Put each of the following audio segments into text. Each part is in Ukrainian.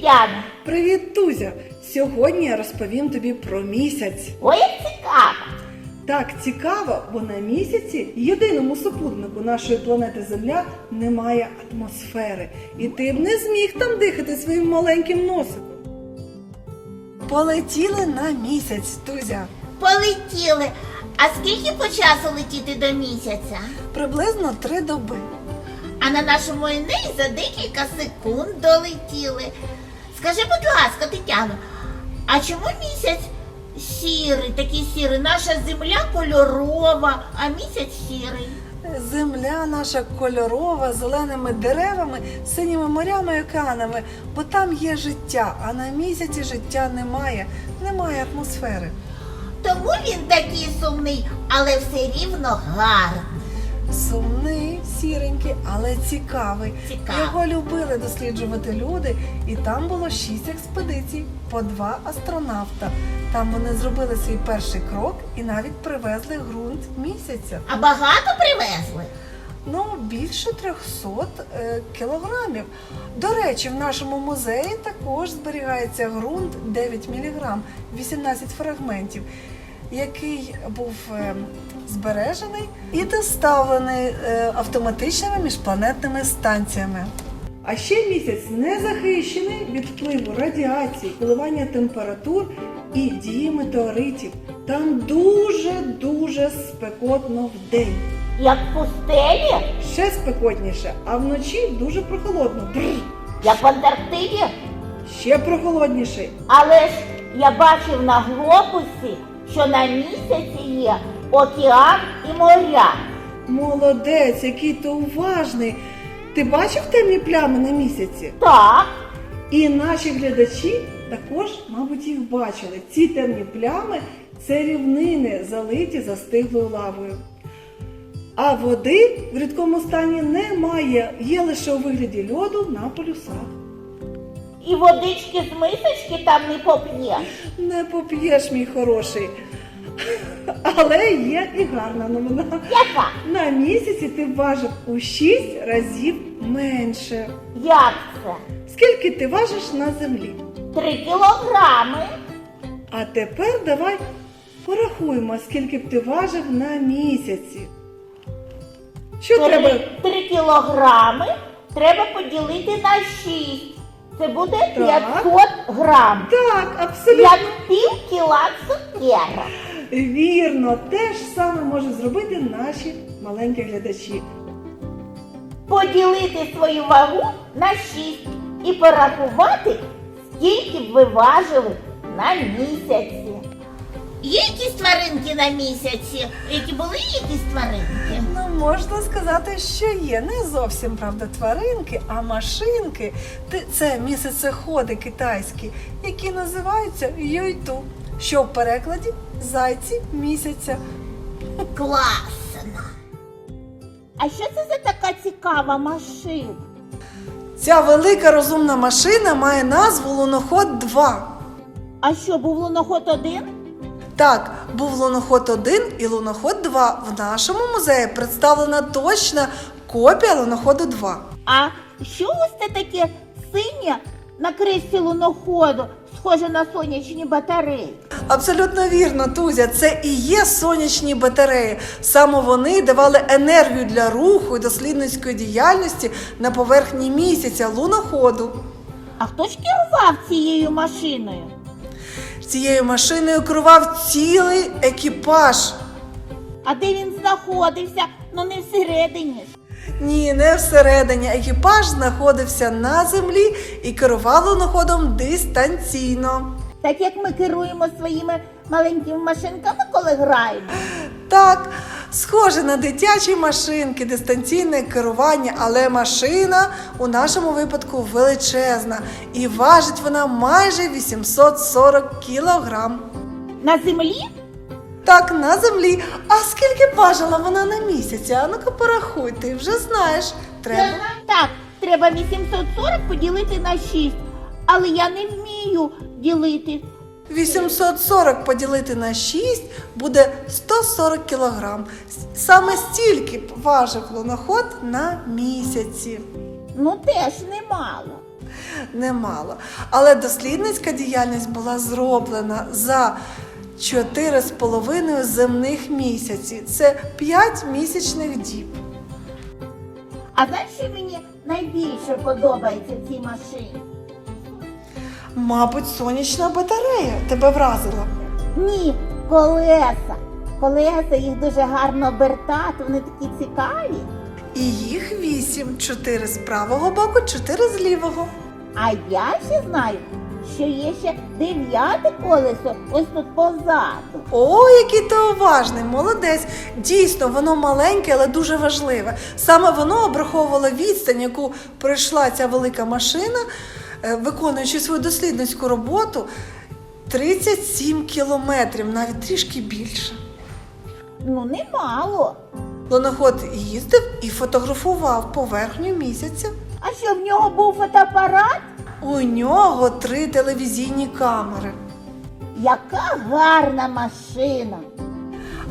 Привіт, Тетяна! Привіт, Тузя! Сьогодні я розповім тобі про місяць. Ой, як цікаво! Так цікаво, бо на місяці, єдиному супутнику нашої планети Земля, немає атмосфери. І ти б не зміг там дихати своїм маленьким носиком. Полетіли на місяць, Тузя. Полетіли. А скільки по часу летіти до місяця? Приблизно три доби. А на нашому Енеї за декілька секунд долетіли. Скажи, будь ласка, Тетяно, а чому місяць сірий, такий сірий? Наша земля кольорова, а місяць сірий. Земля наша кольорова, зеленими деревами, синіми морями і океанами, бо там є життя, а на місяці життя немає, немає атмосфери. Тому він такий сумний, але все рівно гарний. Сумний, сіренький, але цікавий. Цікавий. Його любили досліджувати люди, і там було шість експедицій по два астронавта. Там вони зробили свій перший крок і навіть привезли ґрунт місяця. А багато привезли? Ну, більше 300 е, кілограмів. До речі, в нашому музеї також зберігається ґрунт 9 міліграм, 18 фрагментів, який був е, збережений і доставлений е, автоматичними міжпланетними станціями. А ще місяць не захищений від впливу радіації, коливання температур і дії метеоритів. Там дуже-дуже спекотно в день. Як в пустелі? Ще спекотніше, а вночі дуже прохолодно. Бррр. Як в Антарктиді? Ще прохолодніше. Але ж я бачив на глобусі, що на місяці є океан і моря. Молодець, який ти уважний. Ти бачив темні плями на місяці? Так, І наші глядачі також, мабуть, їх бачили. Ці темні плями це рівнини, залиті застиглою лавою. А води в рідкому стані немає, є лише у вигляді льоду на полюсах. І водички з мисочки там не поп'єш. Не поп'єш, мій хороший. Але є і гарна новина. Яка? На місяці ти важив у 6 разів менше. Як це? Скільки ти важиш на землі? Три кілограми. А тепер давай порахуємо, скільки б ти важив на місяці. Що треба? Три, три кілограми треба поділити на шість. Це буде Так. 500 грам. Так, абсолютно Як пів кіла цукерок. вірно. Те ж саме можуть зробити наші маленькі глядачі. поділити свою вагу на 6 і порахувати, скільки б ви важили на місяці. Є якісь тваринки на місяці? Які були якісь тваринки? Можна сказати, що є не зовсім правда тваринки, а машинки. Це місяцеходи китайські, які називаються юйту, що в перекладі зайці місяця. Класно. А що це за така цікава машина? Ця велика розумна машина має назву луноход 2. А що, був луноход один? Так, був луноход 1 і луноход 2. В нашому музеї представлена точна копія луноходу 2. А що ось це таке синє на кришці луноходу, схоже на сонячні батареї? Абсолютно вірно, Тузя, це і є сонячні батареї. Саме вони давали енергію для руху і дослідницької діяльності на поверхні місяця луноходу. А хто ж керував цією машиною? Цією машиною керував цілий екіпаж. А де він знаходився? Ну не всередині. Ні, не всередині. Екіпаж знаходився на землі і керував луноходом дистанційно. Так як ми керуємо своїми маленькими машинками, коли граємо. Так, схоже на дитячі машинки, дистанційне керування, але машина у нашому випадку величезна і важить вона майже 840 кілограм. На землі? Так, на землі. А скільки важила вона на місяці? А ну-ка порахуй, ти вже знаєш. Треба. Так, треба 840 поділити на 6. Але я не вмію ділити. 840 поділити на 6 буде 140 кілограм. Саме стільки важив луноход на місяці. Ну теж немало. немало. Але дослідницька діяльність була зроблена за 4,5 земних місяці. Це 5 місячних діб. А знаєш, що мені найбільше подобається в цій машині? Мабуть, сонячна батарея тебе вразила. Ні, колеса. Колеса їх дуже гарно обертати, вони такі цікаві. І їх вісім, чотири з правого боку, чотири з лівого. А я ще знаю, що є ще дев'яте колесо ось тут позаду. О, який ти уважний, молодець. Дійсно, воно маленьке, але дуже важливе. Саме воно обраховувало відстань, яку пройшла ця велика машина, виконуючи свою дослідницьку роботу. 37 кілометрів, навіть трішки більше. Ну, немало. Луноход їздив і фотографував поверхню місяця. А що в нього був фотоапарат? У нього три телевізійні камери. Яка гарна машина!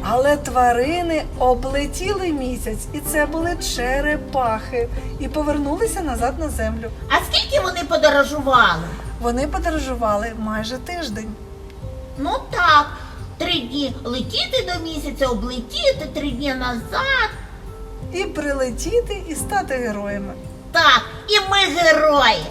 Але тварини облетіли місяць, і це були черепахи, і повернулися назад на землю. А скільки вони подорожували? Вони подорожували майже тиждень. Ну так, три дні летіти до місяця, облетіти, три дні назад. І прилетіти, і стати героями. Так, і ми герої.